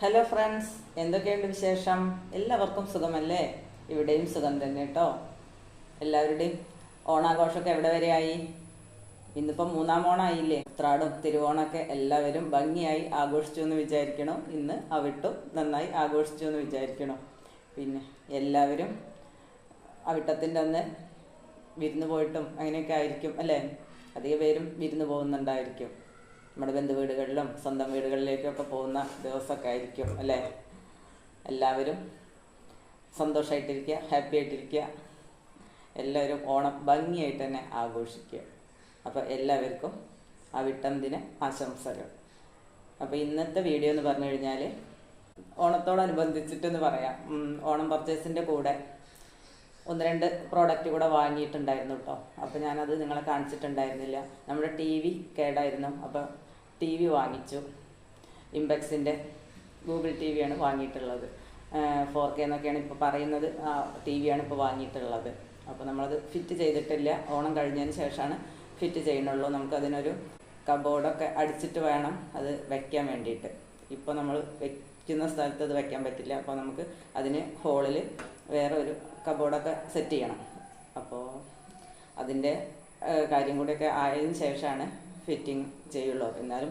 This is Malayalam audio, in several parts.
ഹലോ ഫ്രണ്ട്സ് എന്തൊക്കെയുണ്ട് വിശേഷം? എല്ലാവർക്കും സുഖമല്ലേ? ഇവിടെയും സുഖം തന്നെ കേട്ടോ എല്ലാവരുടെയും ഓണാഘോഷമൊക്കെ എവിടെ വരെയായി? ഇന്നിപ്പം മൂന്നാം ഓണായില്ലേ? ഉത്രാടും തിരുവോണമൊക്കെ എല്ലാവരും ഭംഗിയായി ആഘോഷിച്ചു എന്ന് വിചാരിക്കണം. ഇന്ന് അവിട്ടും നന്നായി ആഘോഷിച്ചു എന്ന് വിചാരിക്കണം. പിന്നെ എല്ലാവരും അവിട്ടത്തിന്റെ അന്ന് വിരുന്ന് പോയിട്ടും അങ്ങനെയൊക്കെ ആയിരിക്കും അല്ലേ? അധിക പേരും വിരുന്ന് പോകുന്നുണ്ടായിരിക്കും. നമ്മുടെ ബന്ധു വീടുകളിലും സ്വന്തം വീടുകളിലേക്കൊക്കെ പോകുന്ന ദിവസമൊക്കെ ആയിരിക്കും അല്ലേ? എല്ലാവരും സന്തോഷമായിട്ടിരിക്കുക ഹാപ്പി ആയിട്ടിരിക്കുക എല്ലാവരും ഓണം ഭംഗിയായിട്ട് തന്നെ ആഘോഷിക്കുക. അപ്പോൾ എല്ലാവർക്കും വിട്ടം ദിന ആശംസകൾ. അപ്പോൾ ഇന്നത്തെ വീഡിയോ എന്ന് പറഞ്ഞു കഴിഞ്ഞാൽ ഓണത്തോടനുബന്ധിച്ചിട്ടെന്ന് പറയാം. ഓണം പർച്ചേസിന്റെ കൂടെ ഒന്ന് രണ്ട് പ്രോഡക്റ്റ് കൂടെ വാങ്ങിയിട്ടുണ്ടായിരുന്നു കേട്ടോ അപ്പോൾ ഞാനത് നിങ്ങളെ കാണിച്ചിട്ടുണ്ടായിരുന്നില്ല. നമ്മുടെ ടി വി കേടായിരുന്നു. അപ്പോൾ ടി വി വാങ്ങിച്ചു. ഇമ്പെക്സിന്റെ ഗൂഗിൾ ടി വിയാണ് വാങ്ങിയിട്ടുള്ളത്. ഫോർ കെ എന്നൊക്കെയാണ് ഇപ്പോൾ പറയുന്നത്. ആ ടി വിയാണ് ഇപ്പോൾ വാങ്ങിയിട്ടുള്ളത്. അപ്പോൾ നമ്മളത് ഫിറ്റ് ചെയ്തിട്ടില്ല. ഓണം കഴിഞ്ഞതിന് ശേഷമാണ് ഫിറ്റ് ചെയ്യണുള്ളൂ നമുക്കതിനൊരു കബോർഡൊക്കെ അടിച്ചിട്ട് വേണം അത് വയ്ക്കാൻ വേണ്ടിയിട്ട്. ഇപ്പോൾ നമ്മൾ വയ്ക്കുന്ന സ്ഥലത്ത് അത് വയ്ക്കാൻ പറ്റില്ല. അപ്പോൾ നമുക്ക് അതിന് ഹോളിൽ വേറെ ഒരു കബോർഡൊക്കെ സെറ്റ് ചെയ്യണം. അപ്പോൾ അതിന്റെ കാര്യം കൂടിയൊക്കെ ആയതിനു ശേഷമാണ് ഫിറ്റിംഗ് ചെയ്യുള്ളൂ. എന്നാലും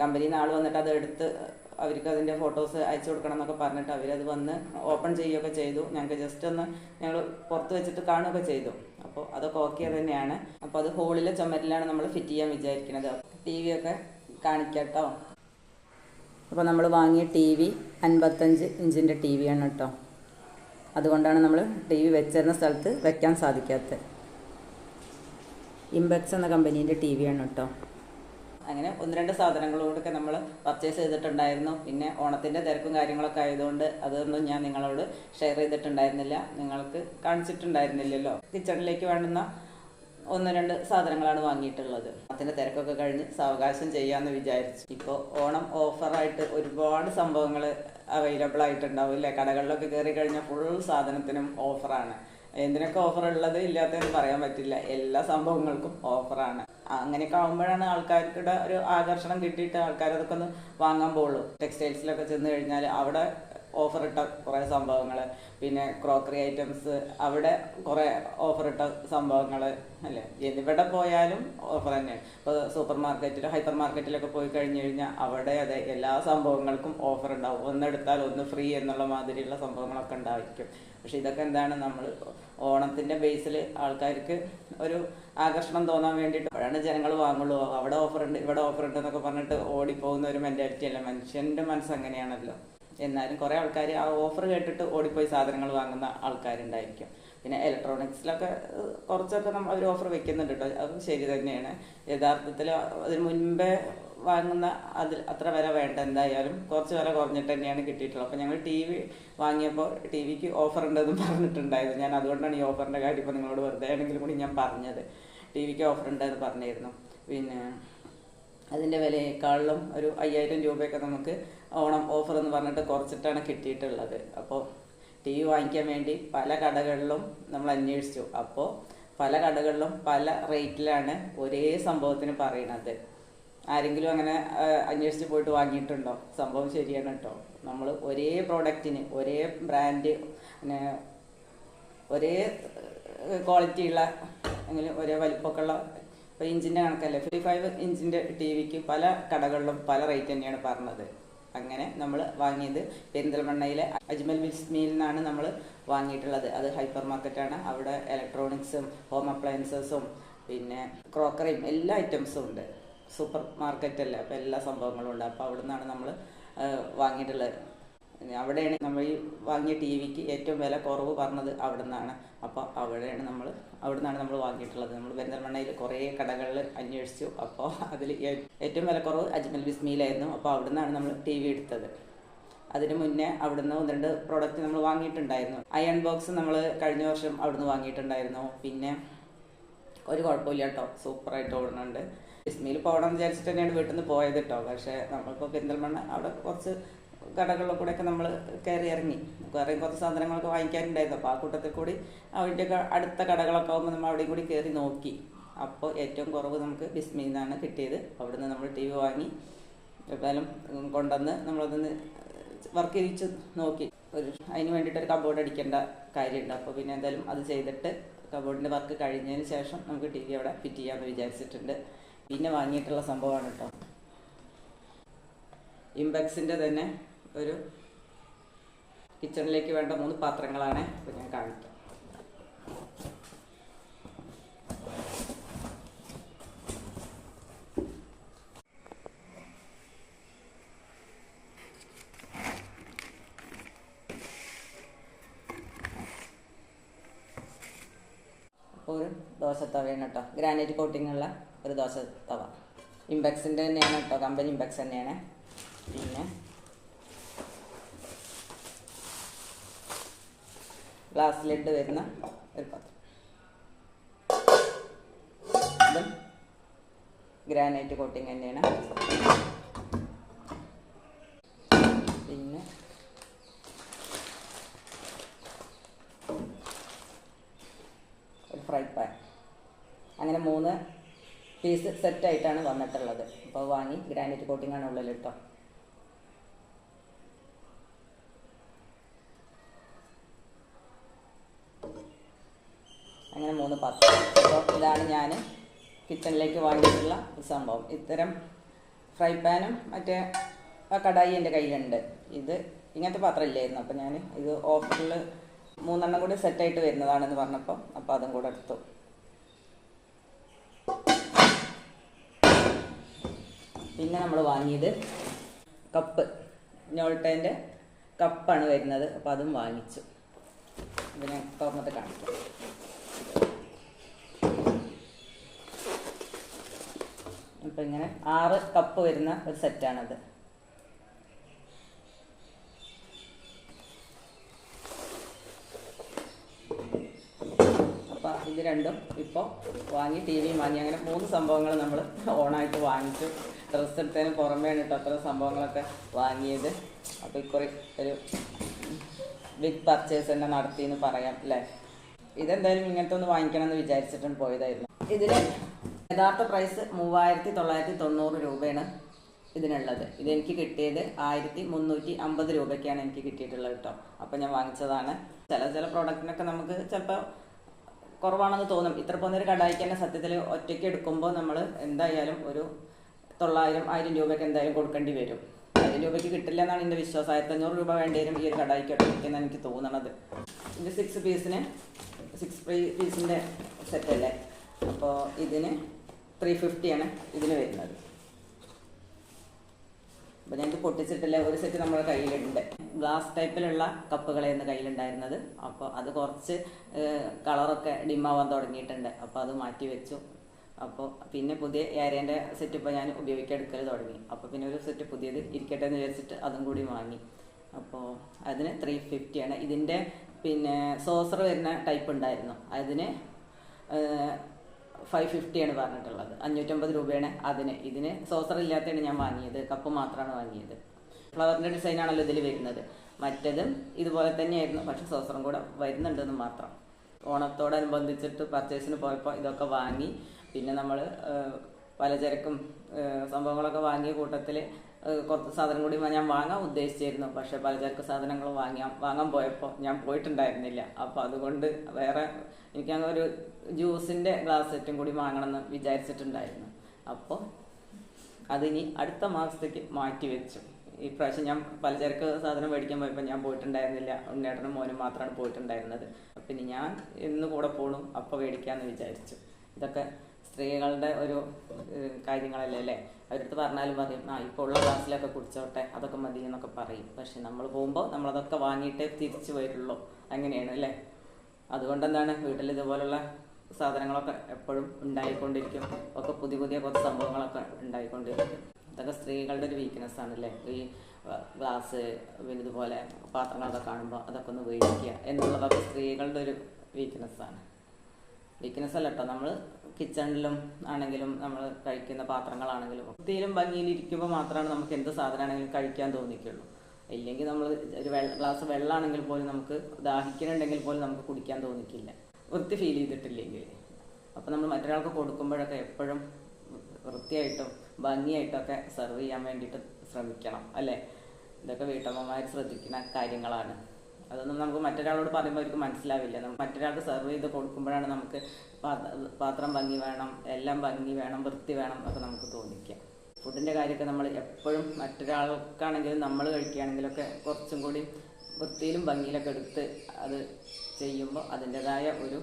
കമ്പനിയിൽ നിന്ന് ആൾ വന്നിട്ട് അത് എടുത്ത് അവർക്ക് അതിന്റെ ഫോട്ടോസ് അയച്ചു കൊടുക്കണം എന്നൊക്കെ പറഞ്ഞിട്ട് അവരത് വന്ന് ഓപ്പൺ ചെയ്യുകയൊക്കെ ചെയ്തു. ഞങ്ങൾക്ക് ജസ്റ്റ് ഒന്ന് ഞങ്ങൾ പുറത്ത് വെച്ചിട്ട് കാണുകയൊക്കെ ചെയ്തു. അപ്പോൾ അതൊക്കെ ഓക്കെ തന്നെയാണ്. അപ്പോൾ അത് ഹോളിലെ ചുമരിലാണ് നമ്മൾ ഫിറ്റ് ചെയ്യാൻ വിചാരിക്കുന്നത്. ടി വി ഒക്കെ കാണിക്കാട്ടോ. അപ്പോൾ നമ്മൾ വാങ്ങിയ ടി വി അൻപത്തഞ്ച് ഇഞ്ചിന്റെ ടി വിയാണ് കേട്ടോ. അതുകൊണ്ടാണ് നമ്മൾ ടി വി വെച്ചിരുന്ന സ്ഥലത്ത് വെക്കാൻ സാധിക്കാത്തത്. ഇംബെക്സ് എന്ന കമ്പനീന്റെ ടി വിയാണ് കേട്ടോ അങ്ങനെ ഒന്ന് രണ്ട് സാധനങ്ങളോടൊക്കെ നമ്മൾ പർച്ചേസ് ചെയ്തിട്ടുണ്ടായിരുന്നു. പിന്നെ ഓണത്തിന്റെ തിരക്കും കാര്യങ്ങളൊക്കെ ആയതുകൊണ്ട് അതൊന്നും ഞാൻ നിങ്ങളോട് ഷെയർ ചെയ്തിട്ടുണ്ടായിരുന്നില്ല. നിങ്ങൾക്ക് കാണിച്ചിട്ടുണ്ടായിരുന്നില്ലല്ലോ. കിച്ചണിലേക്ക് വേണ്ടുന്ന ഒന്ന് രണ്ട് സാധനങ്ങളാണ് വാങ്ങിയിട്ടുള്ളത്. അതിന്റെ തിരക്കൊക്കെ കഴിഞ്ഞ് സാവകാശം ചെയ്യാമെന്ന് വിചാരിച്ചു. ഇപ്പോൾ ഓണം ഓഫറായിട്ട് ഒരുപാട് സംഭവങ്ങൾ അവൈലബിൾ ആയിട്ടുണ്ടാവും അല്ലേ കടകളിലൊക്കെ കയറി കഴിഞ്ഞാൽ ഫുൾ സാധനത്തിനും ഓഫറാണ് എന്തിനൊക്കെ ഓഫർ ഉള്ളത് ഇല്ലാത്തതെന്ന് പറയാൻ പറ്റില്ല. എല്ലാ സംഭവങ്ങൾക്കും ഓഫറാണ് അങ്ങനെയൊക്കെ ആകുമ്പോഴാണ് ആൾക്കാർക്കിടെ ഒരു ആകർഷണം കിട്ടിയിട്ട് ആൾക്കാർ അതൊക്കെ ഒന്ന് വാങ്ങാൻ പോകുള്ളൂ. ടെക്സ്റ്റൈൽസിലൊക്കെ ചെന്ന് കഴിഞ്ഞാൽ അവിടെ ഓഫർ ഇട്ട കുറേ സംഭവങ്ങൾ പിന്നെ ക്രോക്കറി ഐറ്റംസ് അവിടെ കുറേ ഓഫർ ഇട്ട സംഭവങ്ങൾ അല്ലേ? എവിടെ പോയാലും ഓഫർ തന്നെയാണ്. ഇപ്പോൾ സൂപ്പർ മാർക്കറ്റിൽ ഹൈപ്പർ മാർക്കറ്റിലൊക്കെ പോയി കഴിഞ്ഞ് കഴിഞ്ഞാൽ അവിടെ അതെ എല്ലാ സംഭവങ്ങൾക്കും ഓഫർ ഉണ്ടാവും. ഒന്നെടുത്താൽ ഒന്ന് ഫ്രീ എന്നുള്ള മാതിരിയുള്ള സംഭവങ്ങളൊക്കെ ഉണ്ടായിരിക്കും. പക്ഷെ ഇതൊക്കെ എന്താണ്? നമ്മൾ ഓണത്തിന്റെ ബേസിൽ ആൾക്കാർക്ക് ഒരു ആകർഷണം തോന്നാൻ വേണ്ടിയിട്ട് അപ്പോഴാണ് ജനങ്ങൾ വാങ്ങുള്ളൂ. അവിടെ ഓഫർ ഉണ്ട് ഇവിടെ ഓഫർ ഉണ്ട് എന്നൊക്കെ പറഞ്ഞിട്ട് ഓടിപ്പോകുന്ന ഒരു മെന്റാലിറ്റി അല്ല. മനുഷ്യന്റെ മനസ്സ് അങ്ങനെയാണല്ലോ. എന്നാലും കുറേ ആൾക്കാർ ആ ഓഫർ കേട്ടിട്ട് ഓടിപ്പോയി സാധനങ്ങൾ വാങ്ങുന്ന ആൾക്കാരുണ്ടായിരിക്കും. പിന്നെ ഇലക്ട്രോണിക്സിലൊക്കെ കുറച്ചൊക്കെ നമ്മൾ അവർ ഓഫർ വെക്കുന്നുണ്ട് കേട്ടോ അത് ശരി തന്നെയാണ്. യഥാർത്ഥത്തിൽ അതിന് മുൻപേ വാങ്ങുന്ന അതിൽ അത്ര വില വേണ്ട. എന്തായാലും കുറച്ച് വില കുറഞ്ഞിട്ട് തന്നെയാണ് കിട്ടിയിട്ടുള്ളത്. അപ്പോൾ ഞങ്ങൾ ടി വി വാങ്ങിയപ്പോൾ ടി വിക്ക് ഓഫർ ഉണ്ടെന്ന് പറഞ്ഞിട്ടുണ്ടായിരുന്നു. ഞാൻ അതുകൊണ്ടാണ് ഈ ഓഫറിന്റെ കാര്യം ഇപ്പോൾ നിങ്ങളോട് വെറുതെ ആണെങ്കിലും കൂടി ഞാൻ പറഞ്ഞത്. ടി വിക്ക് ഓഫർ ഉണ്ടെന്ന് പറഞ്ഞിരുന്നു. പിന്നെ അതിന്റെ വിലയേക്കാളിലും ഒരു അയ്യായിരം രൂപയൊക്കെ നമുക്ക് ഓണം ഓഫർ എന്ന് പറഞ്ഞിട്ട് കുറച്ചിട്ടാണ് കിട്ടിയിട്ടുള്ളത്. അപ്പോൾ ടി വി വാങ്ങിക്കാൻ വേണ്ടി പല കടകളിലും നമ്മൾ അന്വേഷിച്ചു. അപ്പോൾ പല കടകളിലും പല റേറ്റിലാണ് ഒരേ സംഭവത്തിന് പറയണത് ആരെങ്കിലും അങ്ങനെ അന്വേഷിച്ച് പോയിട്ട് വാങ്ങിയിട്ടുണ്ടോ? സംഭവം ശരിയാണ് കേട്ടോ. നമ്മൾ ഒരേ പ്രോഡക്റ്റിന് ഒരേ ബ്രാൻഡ് പിന്നെ ഒരേ ക്വാളിറ്റിയുള്ള അല്ലെങ്കിൽ ഒരേ വലിപ്പമൊക്കെ ഉള്ള ഇപ്പോൾ ഇഞ്ചിന്റെ കണക്കല്ലേ? ഫിഫ്റ്റി ഫൈവ് ഇഞ്ചിന്റെ ടി വിക്ക് പല കടകളിലും പല റേറ്റ് തന്നെയാണ് പറഞ്ഞത്. അങ്ങനെ നമ്മൾ വാങ്ങിയത് പെരിന്തൽമണ്ണയിലെ അജ്മൽ ബിസ്മിയിൽ നിന്നാണ് നമ്മൾ വാങ്ങിയിട്ടുള്ളത്. അത് ഹൈപ്പർ മാർക്കറ്റാണ് അവിടെ ഇലക്ട്രോണിക്സും ഹോം അപ്ലയൻസസും പിന്നെ ക്രോക്കറിയും എല്ലാ ഐറ്റംസും ഉണ്ട്. സൂപ്പർ മാർക്കറ്റല്ലേ അപ്പോൾ എല്ലാ സംഭവങ്ങളും ഉണ്ട്. അപ്പോൾ അവിടെ നിന്നാണ് നമ്മൾ വാങ്ങിയിട്ടുള്ളത്. അവിടെയാണ് നമ്മൾ ഈ വാങ്ങിയ ടി വിക്ക് ഏറ്റവും വില കുറവ് പറഞ്ഞത് അവിടെ നിന്നാണ് അപ്പോൾ അവിടെയാണ് നമ്മൾ അവിടെ നിന്നാണ് നമ്മൾ വാങ്ങിയിട്ടുള്ളത്. നമ്മൾ പെരിന്തൽമണ്ണയിൽ കുറേ കടകളിൽ അന്വേഷിച്ചു. അപ്പോൾ അതിൽ ഏറ്റവും വില കുറവ് അജ്മൽ ബിസ്മിയിലായിരുന്നു അപ്പോൾ അവിടെ നിന്നാണ് നമ്മൾ ടി വി എടുത്തത്. അതിന് മുന്നേ അവിടുന്ന് ഒന്ന് രണ്ട് പ്രോഡക്റ്റ് നമ്മൾ വാങ്ങിയിട്ടുണ്ടായിരുന്നു. അയൺ ബോക്സ് നമ്മൾ കഴിഞ്ഞ വർഷം അവിടുന്ന് വാങ്ങിയിട്ടുണ്ടായിരുന്നു. പിന്നെ ഒരു കുഴപ്പമില്ല കേട്ടോ. സൂപ്പറായിട്ട് ഓടുന്നുണ്ട്. ബിസ്മിയിൽ പോകണം വിചാരിച്ചിട്ട് തന്നെയാണ് വീട്ടിൽ നിന്ന് പോയത് കേട്ടോ. പക്ഷേ നമ്മളിപ്പോൾ പെരിന്തൽമണ്ണ അവിടെ കുറച്ച് കടകളിൽ കൂടെയൊക്കെ നമ്മൾ കയറി ഇറങ്ങി. കുറേ കുറച്ച് സാധനങ്ങളൊക്കെ വാങ്ങിക്കാനുണ്ടായിരുന്നു. അപ്പോൾ ആ കൂട്ടത്തിൽ കൂടി അവിടെ അടുത്ത കടകളൊക്കെ ആകുമ്പോൾ നമ്മൾ അവിടെയും കൂടി കയറി നോക്കി. അപ്പോൾ ഏറ്റവും കുറവ് നമുക്ക് ബിസ്മിയിൽ നിന്നാണ് കിട്ടിയത്. അവിടുന്ന് നമ്മൾ ടി വി വാങ്ങി. എന്തായാലും കൊണ്ടുവന്ന് നമ്മളതൊന്ന് വർക്ക് ചെയ്യിച്ച് നോക്കി. ഒരു അതിന് വേണ്ടിയിട്ട് ഒരു കബോർഡ് അടിക്കേണ്ട കാര്യമുണ്ട്. അപ്പോൾ പിന്നെ എന്തായാലും അത് ചെയ്തിട്ട് കബോർഡിന്റെ വർക്ക് കഴിഞ്ഞതിന് ശേഷം നമുക്ക് ടി വി അവിടെ ഫിറ്റ് ചെയ്യാമെന്ന് വിചാരിച്ചിട്ടുണ്ട്. പിന്നെ വാങ്ങിയിട്ടുള്ള സംഭവമാണ് കേട്ടോ ഇംബെക്സിന്റെ തന്നെ ഒരു കിച്ചണിലേക്ക് വേണ്ട മൂന്ന് പാത്രങ്ങളാണ് ഇപ്പൊ ഞാൻ കാണിക്കാം ഒരു ദോശത്തവയാണ് കേട്ടോ. ഗ്രാനൈറ്റ് കോട്ടിങ്ങുള്ള ഒരു ദോശ തവ ഇംബെക്സിന്റെ തന്നെയാണ് കേട്ടോ. കമ്പനി ഇമ്പെക്സ് തന്നെയാണ്. പിന്നെ ഗ്ലാസ് ലെഡ് വരുന്ന ഒരു പാത്രം. ഗ്രാനൈറ്റ് കോട്ടിങ് തന്നെയാണ്. പിന്നെ ഒരു ഫ്രൈ പാൻ അങ്ങനെ മൂന്ന് പീസ് സെറ്റായിട്ടാണ് വന്നിട്ടുള്ളത്. അപ്പോൾ വാങ്ങി ഗ്രാനൈറ്റ് കോട്ടിംഗ് ആണ് ഉള്ളിൽ കേട്ടോ അങ്ങനെ മൂന്ന് പാത്രം അപ്പോൾ ഇതാണ് ഞാൻ കിച്ചണിലേക്ക് വാങ്ങിയിട്ടുള്ള സംഭവം. ഇത്തരം ഫ്രൈ പാനും മറ്റേ കടായി എന്റെ കയ്യിലുണ്ട്. ഇത് ഇങ്ങനത്തെ പാത്രം ഇല്ലായിരുന്നു അപ്പോൾ ഞാൻ ഇത് ഓഫറിൽ മൂന്നെണ്ണം കൂടി സെറ്റായിട്ട് വരുന്നതാണെന്ന് പറഞ്ഞപ്പോൾ അപ്പോൾ അതും കൂടെ എടുത്തു. പിന്നെ നമ്മൾ വാങ്ങിയത് കപ്പ്. ഞോൾട്ടേന്റെ കപ്പാണ് വരുന്നത്. അപ്പോൾ അതും വാങ്ങിച്ചു. ഇതിനെ തുറന്നിട്ട് കാണിക്കാം. അപ്പോൾ ഇങ്ങനെ ആറ് കപ്പ് വരുന്ന ഒരു സെറ്റാണത് അപ്പോൾ ഇത് രണ്ടും ഇപ്പോൾ വാങ്ങി ടി വിയും വാങ്ങി. അങ്ങനെ മൂന്ന് സംഭവങ്ങൾ നമ്മൾ ഓണായിട്ട് വാങ്ങിച്ചു. ഡ്രസ്സ് എടുത്തതിന് പുറമേയാണ് കേട്ടോ അത്ര സംഭവങ്ങളൊക്കെ വാങ്ങിയത്. അപ്പോൾ ഇക്കുറി ഒരു ബിഗ് പർച്ചേസ് തന്നെ നടത്തി എന്ന് പറയാം അല്ലേ ഇതെന്തായാലും ഇങ്ങനത്തെ ഒന്ന് വാങ്ങിക്കണം എന്ന് വിചാരിച്ചിട്ടാണ് പോയതായിരുന്നു. ഇതിന് യഥാർത്ഥ പ്രൈസ് മൂവായിരത്തി തൊള്ളായിരത്തി തൊണ്ണൂറ് രൂപയാണ് ഇതിനുള്ളത്. ഇതെനിക്ക് കിട്ടിയത് ആയിരത്തി മുന്നൂറ്റി അമ്പത് രൂപയ്ക്കാണ് എനിക്ക് കിട്ടിയിട്ടുള്ളത് കേട്ടോ അപ്പം ഞാൻ വാങ്ങിച്ചതാണ്. ചില ചില പ്രോഡക്റ്റിനൊക്കെ നമുക്ക് ചിലപ്പോൾ കുറവാണെന്ന് തോന്നും. ഇത്ര പോകുന്നൊരു കടായിക്ക് തന്നെ സത്യത്തിൽ ഒറ്റയ്ക്ക് എടുക്കുമ്പോൾ നമ്മൾ എന്തായാലും ഒരു തൊള്ളായിരം ആയിരം രൂപയ്ക്ക് എന്തായാലും കൊടുക്കേണ്ടി വരും. ആയിരം രൂപയ്ക്ക് കിട്ടില്ല എന്നാണ് എന്റെ വിശ്വാസം ആയിരത്തഞ്ഞൂറ് രൂപ വേണ്ടി വരും ഈ ഒരു കടായിക്ക് ഒറ്റയ്ക്കെന്ന് എനിക്ക് തോന്നണത്. ഇത് സിക്സ് പീസിന് സിക്സ് പീസിന്റെ സെറ്റല്ലേ അപ്പോൾ ഇതിന് ത്രീ ഫിഫ്റ്റിയാണ് ഇതിന് വരുന്നത്. അപ്പോൾ ഞങ്ങൾക്ക് പൊട്ടിച്ചിട്ടില്ല ഒരു സെറ്റ് നമ്മുടെ കയ്യിലുണ്ട്. ഗ്ലാസ് ടൈപ്പിലുള്ള കപ്പുകളായിരുന്നു കയ്യിലുണ്ടായിരുന്നത്. അപ്പോൾ അത് കുറച്ച് കളറൊക്കെ ഡിമ്മാവാൻ തുടങ്ങിയിട്ടുണ്ട്. അപ്പോൾ അത് മാറ്റി വെച്ചു. അപ്പോൾ പിന്നെ പുതിയ ഏരിയന്റെ സെറ്റ് ഇപ്പോൾ ഞാൻ ഉപയോഗിക്കാൻ എടുക്കൽ തുടങ്ങി. അപ്പോൾ പിന്നെ ഒരു സെറ്റ് പുതിയത് ഇരിക്കട്ടെ എന്ന് വിചാരിച്ചിട്ട് അതും കൂടി വാങ്ങി. അപ്പോൾ അതിന് ത്രീ ഫിഫ്റ്റിയാണ് ഇതിന്റെ പിന്നെ സോസർ വരുന്ന ടൈപ്പ് ഉണ്ടായിരുന്നു. അതിന് ഫൈവ് ഫിഫ്റ്റിയാണ് പറഞ്ഞിട്ടുള്ളത്. അഞ്ഞൂറ്റമ്പത് രൂപയാണ് അതിന്. ഇതിന് സോസർ ഇല്ലാത്തതാണ് ഞാൻ വാങ്ങിയത്. കപ്പ് മാത്രമാണ് വാങ്ങിയത്. ഫ്ലവറിന്റെ ഡിസൈനാണല്ലോ ഇതിൽ വരുന്നത്. മറ്റതും ഇതുപോലെ തന്നെയായിരുന്നു. പക്ഷെ സോസറും കൂടെ വരുന്നുണ്ടെന്ന് മാത്രം. ഓണത്തോടനുബന്ധിച്ചിട്ട് പർച്ചേസിന് പോയപ്പോൾ ഇതൊക്കെ വാങ്ങി. പിന്നെ നമ്മൾ പലചരക്കും സംഭവങ്ങളൊക്കെ വാങ്ങിയ കൂട്ടത്തിൽ കുറച്ച് സാധനം കൂടി ഞാൻ വാങ്ങാൻ ഉദ്ദേശിച്ചിരുന്നു. പക്ഷെ പലചരക്ക് സാധനങ്ങൾ വാങ്ങാൻ വാങ്ങാൻ പോയപ്പോൾ ഞാൻ പോയിട്ടുണ്ടായിരുന്നില്ല. അപ്പോൾ അതുകൊണ്ട് വേറെ എനിക്കങ്ങ് ഒരു ജ്യൂസിന്റെ ഗ്ലാസ് സെറ്റും കൂടി വാങ്ങണമെന്ന് വിചാരിച്ചിട്ടുണ്ടായിരുന്നു. അപ്പോൾ അതിനി അടുത്ത മാസത്തേക്ക് മാറ്റി വെച്ചു. ഈ പ്രാവശ്യം ഞാൻ പലചരക്ക് സാധനം മേടിക്കാൻ പോയപ്പോൾ ഞാൻ പോയിട്ടുണ്ടായിരുന്നില്ല. ഉണ്ണേട്ടനും മോനും മാത്രമാണ് പോയിട്ടുണ്ടായിരുന്നത്. അപ്പം ഇനി ഞാൻ ഇന്ന് കൂടെ പോണു അപ്പോൾ മേടിക്കാമെന്ന് വിചാരിച്ചു. ഇതൊക്കെ സ്ത്രീകളുടെ ഒരു കാര്യങ്ങളല്ലേ അല്ലേ? അവരടുത്ത് പറഞ്ഞാലും പറയും ആ ഇപ്പോൾ ഉള്ള ഗ്ലാസ്സിലൊക്കെ കുടിച്ചോട്ടെ അതൊക്കെ മതി എന്നൊക്കെ പറയും. പക്ഷെ നമ്മൾ പോകുമ്പോൾ നമ്മളതൊക്കെ വാങ്ങിയിട്ടേ തിരിച്ചു വരുള്ളൂ. അങ്ങനെയാണ് അല്ലേ? അതുകൊണ്ട് എന്താണ് വീട്ടിൽ ഇതുപോലുള്ള സാധനങ്ങളൊക്കെ എപ്പോഴും ഉണ്ടായിക്കൊണ്ടിരിക്കും. ഒക്കെ പുതിയ പുതിയ കുറച്ച് സംഭവങ്ങളൊക്കെ ഉണ്ടായിക്കൊണ്ടിരിക്കും. ഇതൊക്കെ സ്ത്രീകളുടെ ഒരു വീക്ക്നെസ് ആണ് അല്ലേ? ഈ ഗ്ലാസ് പിന്നെ ഇതുപോലെ പാത്രങ്ങളൊക്കെ കാണുമ്പോൾ അതൊക്കെ ഒന്ന് വേടിക്കുക എന്നുള്ളതൊക്കെ സ്ത്രീകളുടെ ഒരു വീക്ക്നെസ് ആണ്. വീക്ക്നെസ് അല്ല കേട്ടോ നമ്മൾ കിച്ചണിലും ആണെങ്കിലും നമ്മൾ കഴിക്കുന്ന പാത്രങ്ങളാണെങ്കിലും വൃത്തിയിലും ഭംഗിയിലിരിക്കുമ്പോൾ മാത്രമാണ് നമുക്ക് എന്ത് സാധനമാണെങ്കിലും കഴിക്കാൻ തോന്നിക്കുള്ളൂ. ഇല്ലെങ്കിൽ നമ്മൾ ഒരു ഗ്ലാസ് വെള്ളമാണെങ്കിൽ പോലും നമുക്ക് ദാഹിക്കുന്നുണ്ടെങ്കിൽ പോലും നമുക്ക് കുടിക്കാൻ തോന്നിക്കില്ല. വൃത്തി ഫീൽ ചെയ്തിട്ടില്ലെങ്കിൽ. അപ്പോൾ നമ്മൾ മറ്റൊരാൾക്ക് കൊടുക്കുമ്പോഴൊക്കെ എപ്പോഴും വൃത്തിയായിട്ടും ഭംഗിയായിട്ടൊക്കെ സെർവ് ചെയ്യാൻ വേണ്ടിയിട്ട് ശ്രമിക്കണം അല്ലേ? ഇതൊക്കെ വീട്ടമ്മമാർ ശ്രദ്ധിക്കുന്ന കാര്യങ്ങളാണ്. അതൊന്നും നമുക്ക് മറ്റൊരാളോട് പറയുമ്പോൾ അവർക്ക് മനസ്സിലാവില്ല. മറ്റൊരാൾക്ക് സെർവ് ചെയ്ത് കൊടുക്കുമ്പോഴാണ് നമുക്ക് പാത്രം ഭംഗി വേണം എല്ലാം ഭംഗി വേണം വൃത്തി വേണം എന്നൊക്കെ നമുക്ക് തോന്നിക്കുക. ഫുഡിന്റെ കാര്യമൊക്കെ നമ്മൾ എപ്പോഴും മറ്റൊരാൾക്കാണെങ്കിലും നമ്മൾ കഴിക്കുകയാണെങ്കിലൊക്കെ കുറച്ചും കൂടി വൃത്തിയിലും ഭംഗിയിലൊക്കെ എടുത്ത് അത് ചെയ്യുമ്പോൾ അതിന്റെതായ ഒരു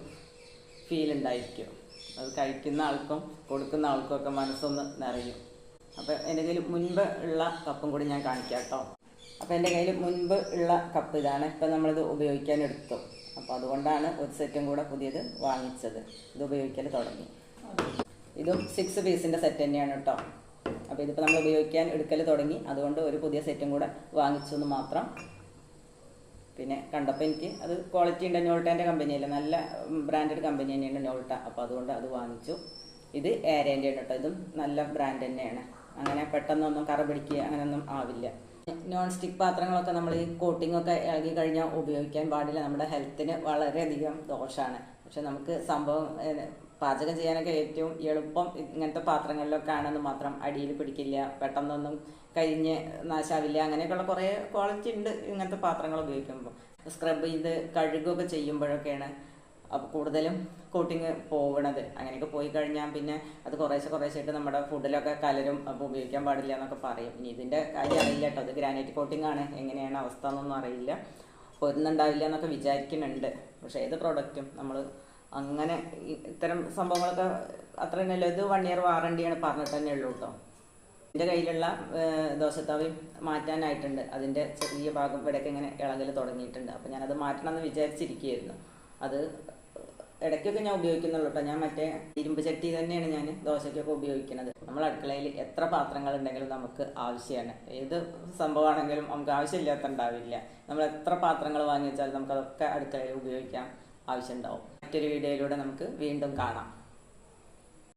ഫീൽ ഉണ്ടായിരിക്കും. അത് കഴിക്കുന്ന ആൾക്കും കൊടുക്കുന്ന ആൾക്കും ഒക്കെ മനസ്സൊന്ന് നിറയും. അപ്പോൾ എന്തെങ്കിലും മുൻപ് ഉള്ള കപ്പും കൂടി ഞാൻ കാണിക്കാം കേട്ടോ. അപ്പോൾ എന്റെ കയ്യിൽ മുൻപ് ഉള്ള കപ്പ് ഇതാണ്. ഇപ്പം നമ്മളിത് ഉപയോഗിക്കാൻ എടുത്തു. അപ്പോൾ അതുകൊണ്ടാണ് ഒരു സെറ്റും കൂടെ പുതിയത് വാങ്ങിച്ചത്. ഇത് ഉപയോഗിക്കൽ തുടങ്ങി. ഇതും സിക്സ് പീസിന്റെ സെറ്റ് തന്നെയാണ് കേട്ടോ അപ്പോൾ ഇതിപ്പോൾ നമ്മൾ ഉപയോഗിക്കാൻ എടുക്കൽ തുടങ്ങി. അതുകൊണ്ട് ഒരു പുതിയ സെറ്റും കൂടെ വാങ്ങിച്ചു എന്ന് മാത്രം. പിന്നെ കണ്ടപ്പോൾ എനിക്ക് അത് ക്വാളിറ്റി ഉണ്ട് നോൾട്ടേന്റെ കമ്പനിയല്ല നല്ല ബ്രാൻഡഡ് കമ്പനി തന്നെയാണ് നോൾട്ട. അപ്പോൾ അതുകൊണ്ട് അത് വാങ്ങിച്ചു. ഇത് ഏരേന്റെ കേട്ടോ ഇതും നല്ല ബ്രാൻഡ് തന്നെയാണ്. അങ്ങനെ പെട്ടെന്നൊന്നും കറ പിടിക്കുക അങ്ങനെയൊന്നും ആവില്ല. നോൺ സ്റ്റിക്ക് പാത്രങ്ങളൊക്കെ നമ്മൾ ഈ കോട്ടിംഗ് ഒക്കെ ഇളകി കഴിഞ്ഞാൽ ഉപയോഗിക്കാൻ പാടില്ല. നമ്മുടെ ഹെൽത്തിന് വളരെയധികം ദോഷമാണ് പക്ഷെ നമുക്ക് സംഭവം പാചകം ചെയ്യാനൊക്കെ ഏറ്റവും എളുപ്പം ഇങ്ങനത്തെ പാത്രങ്ങളിലൊക്കെ ആണെന്ന് മാത്രം അടിയിൽ പിടിക്കില്ല. പെട്ടെന്നൊന്നും കരിഞ്ഞ് നാശാവില്ല. അങ്ങനെയൊക്കെയുള്ള കുറേ ക്വാളിറ്റി ഉണ്ട് ഇങ്ങനത്തെ പാത്രങ്ങൾ ഉപയോഗിക്കുമ്പോൾ. സ്ക്രബ് ചെയ്ത് കഴുകുകയൊക്കെ ചെയ്യുമ്പോഴൊക്കെയാണ്. അപ്പോൾ കൂടുതലും കോട്ടിങ് പോകണത് അങ്ങനെയൊക്കെ പോയി കഴിഞ്ഞാൽ പിന്നെ അത് കുറേശ്ശെ കുറേശ്ശായിട്ട് നമ്മുടെ ഫുഡിലൊക്കെ കലരും അപ്പോൾ ഉപയോഗിക്കാൻ പാടില്ല എന്നൊക്കെ പറയും. ഇനി ഇതിന്റെ കാര്യം അറിയില്ല കേട്ടോ. അത് ഗ്രാനൈറ്റ് കോട്ടിംഗ് ആണ്. എങ്ങനെയാണ് അവസ്ഥ എന്നൊന്നും അറിയില്ല. പൊരുന്നുണ്ടാവില്ല എന്നൊക്കെ വിചാരിക്കുന്നുണ്ട്. പക്ഷേ ഏത് പ്രോഡക്റ്റും നമ്മൾ അങ്ങനെ ഇത്തരം സംഭവങ്ങളൊക്കെ അത്ര തന്നെയല്ലോ ഇത് വൺ ഇയർ വാറണ്ടിയാണ് പറഞ്ഞിട്ട് തന്നെ ഉള്ളൂ കേട്ടോ. എന്റെ കയ്യിലുള്ള ദോശത്താവി മാറ്റാനായിട്ടുണ്ട്. അതിന്റെ ചെറിയ ഭാഗം ഇവിടെയൊക്കെ ഇങ്ങനെ ഇളകൽ തുടങ്ങിയിട്ടുണ്ട്. അപ്പോൾ ഞാനത് മാറ്റണമെന്ന് വിചാരിച്ചിരിക്കുകയായിരുന്നു. അത് ഇടയ്ക്കൊക്കെ ഞാൻ ഉപയോഗിക്കുന്നുള്ളൂ കേട്ടോ ഞാൻ മറ്റേ ഇരുമ്പ് ചട്ടി തന്നെയാണ് ഞാൻ ദോശയ്ക്കൊക്കെ ഉപയോഗിക്കുന്നത്. നമ്മൾ അടുക്കളയിൽ എത്ര പാത്രങ്ങൾ ഉണ്ടെങ്കിലും നമുക്ക് ആവശ്യമാണ്. ഏത് സംഭവമാണെങ്കിലും നമുക്ക് ആവശ്യമില്ലാത്ത ഉണ്ടാവില്ല നമ്മൾ എത്ര പാത്രങ്ങൾ വാങ്ങി വെച്ചാൽ നമുക്കതൊക്കെ അടുക്കളയിൽ ഉപയോഗിക്കാൻ ആവശ്യമുണ്ടാവും. മറ്റൊരു വീഡിയോയിലൂടെ നമുക്ക് വീണ്ടും കാണാം.